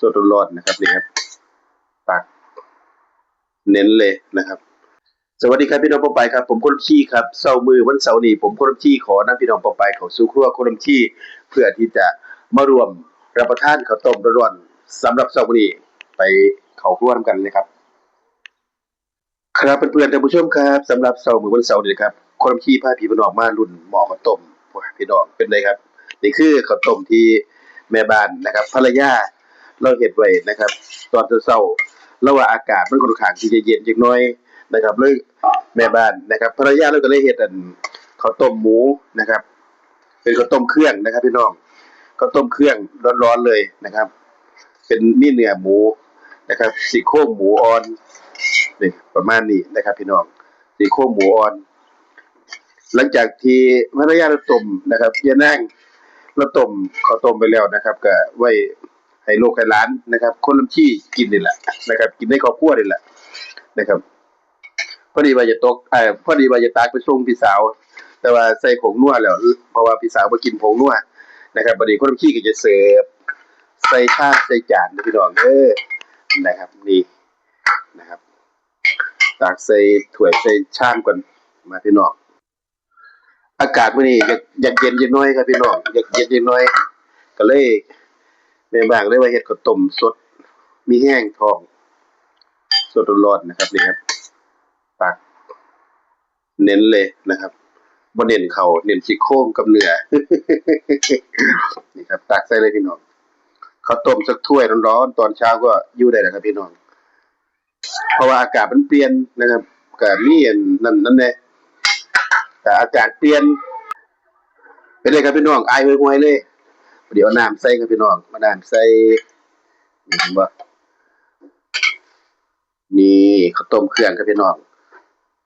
สดร้อนนะครับนี่ครับตักเน้นเลยนะครับ สวัสดีครับพี่น้องปอไปครับ ผมคนขี้ครับเสาร์มือวันเสาร์นี้ผมคนขี้ขอนำพี่น้องปอไปเขาสู่ครัวคนขี้เพื่อที่จะมารวมรับประทานข้าวต้มร้อนๆสำหรับเสาร์นี้ไปเขาครัวนำกันเลยครับ ครับเพื่อนๆท่านผู้ชมครับสำหรับเสาร์มือวันเสาร์นี้ครับคนขี้พาพี่พี่น้องมารุ่นหมอข้าวต้มพี่น้องเป็นไงครับ นี่คือข้าวต้มที่แม่บ้านนะครับภรรยา เราเฮ็ดไว้นะครับ ตอนเช้าๆแล้วว่าอากาศมันค่อนข้างที่จะเย็นจักหน่อยนะครับเลยแม่บ้านนะครับภรรยาเราก็เลยเฮ็ดอันข้าวต้มหมูนะครับ เป็นข้าวต้มเครื่องนะครับ พี่น้องข้าวต้มเครื่องร้อนๆเลยนะครับ เป็นมีเนื้อหมูนะครับซี่โครงหมูอ่อนนี่ประมาณนี้นะครับ พี่น้องซี่โครงหมูอ่อน หลังจากที่ภรรยาเราต้มนะครับยายนางเราต้มข้าวต้มไปแล้วนะครับ ก็ไว้ ให้ลูกให้หลานนะครับ คนลำชี้กินนี่แหละนะครับ กินในครอบครัวนี่แหละนะครับพอดีว่าจะตกเอ่อพอดีว่าจะตากไปส่งพี่สาว แต่ว่าใส่ผงนัวแล้ว เพราะว่าพี่สาวบ่กินผงนัวนะครับพอดีคนลำชี้ก็จะเสิร์ฟใส่ชามใส่จานนะพี่น้องเด้อนะครับนี่นะครับตากใส่ถ้วยใส่ชามก่อนมาพี่น้องอากาศมื้อนี้อยากอยากเย็นจักหน่อยครับพี่น้องอยากเย็นจักหน่อย ก็เลย แม่บานเลยว่าเฮ็ดข้าวต้มสด มีแห้งทอง สดร้อนๆนะครับนี่ครับตักเน้นเลยนะครับบ่เน้นเขาเน้นซี่โครงกับเนื้อนี่ครับ ตักใส่เลยพี่น้องข้าวต้มสักถ้วยร้อนๆตอนเช้าก็อยู่ได้แล้วครับพี่น้อง เพราะว่าอากาศมันเปลี่ยนนะครับก็มีอันนั่นนั่นแหละแต่อากาศเปลี่ยนเป็นเลยครับพี่น้องไอายห่วยๆเลย เดี๋ยวน้ำใส่ครับพี่น้องมาน้ำใส่นี่เห็นบ่นี่ข้าวต้มเครื่องครับพี่น้อง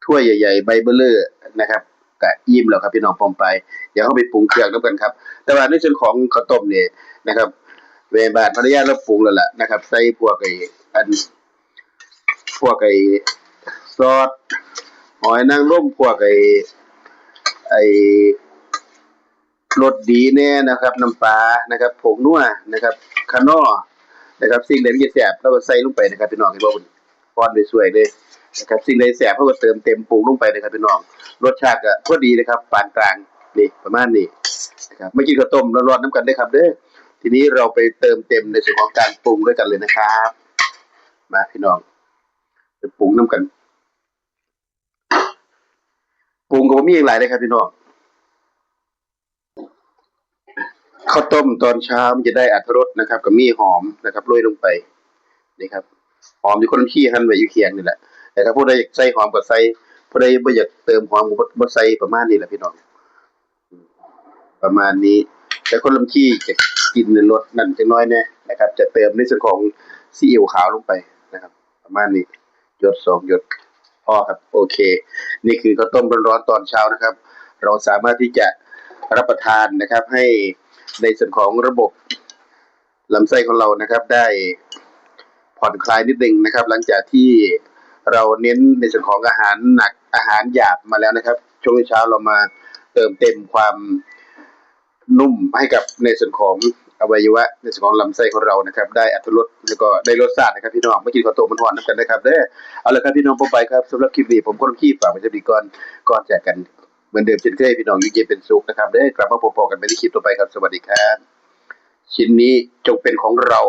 ถ้วยใหญ่ๆใบเบลเลอร์นะครับกะอิ่มแล้วครับพี่น้องพร้อมไปเดี๋ยวเขาไปปรุงเครื่องแล้วกันครับ แต่ว่าในส่วนของข้าวต้มเนี่ยนะครับ เวบาทภรรยาเราปรุงแล้วล่ะนะครับ ใส่พวกไอ้อันพวกไอ้ซอสหอยนางรมพวกไอ้ไอ้ รสดีแน่นะครับน้ำปลานะครับผงนัวนะครับคานอนะครับสิ่งใดที่แสบเราก็ใส่ลงไปนะครับพี่น้องเห็นบ่คุณพอนสวยๆเลยนะครับสิ่งใดแสบเราก็เติมเต็มปรุงลงไปนะครับพี่น้องรสชาติก็พอดีนะครับปานกลางนี่ประมาณนี้นะครับไม่กินข้าวต้มร้อนๆน้ำกันได้ครับเด้อทีนี้เราไปเติมเต็มในส่วนของการปรุงด้วยกันเลยนะครับ มาพี่น้องไปปรุงน้ำกันปรุงก็บ่มีอย่างไรเลยครับพี่น้อง ข้าวต้มตอนเช้ามันจะได้อรรถรสนะครับ กับมีหอมนะครับโรยลงไปนี่ครับหอมที่คนขี้หั่นไว้อยู่เคียงนี่แหละ แต่ถ้าผู้ใดอยากใส่หอมก็ใส่ผู้ใดบ่อยากเติมหอมก็บ่ใส่ประมาณนี้แหละพี่น้องประมาณนี้ แต่คนลำขี้จะกินในรสนั่นจังน้อยแน่นะครับ จะเติมในส่วนของซีอิ๊วขาวลงไปนะครับ ประมาณนี้หยดสองหยดพอครับ โอเค นี่คือข้าวต้มร้อนๆตอนเช้านะครับ เราสามารถที่จะรับประทานนะครับให้ ในส่วนของระบบลำไส้ของเรานะครับ ได้ผ่อนคลายนิดนึงนะครับ หลังจากที่เราเน้นในส่วนของอาหารหนักอาหารหยาบมาแล้วนะครับ ช่วงเช้าเรามาเติมเต็มความนุ่มให้กับในส่วนของอวัยวะในส่วนของลำไส้ของเรานะครับ ได้อัตรสแล้วก็ได้รสชาตินะครับพี่น้องไม่กินข้าวต้มมันหวานน้ำกันนะครับเด้อเอาละครับพี่น้องผมไปครับสำหรับคลิปนี้ผมก็ต้องขี้ฝากไว้จะดีก่อนก่อนจากกัน เหมือนเดิมเช่นเคยพี่น้องอยูเย็นเป็นสุขนะครับได้กลับมาพบกันในคลิปต่อไปครับ สวัสดีครับ ชิ้นนี้จงเป็นของเรา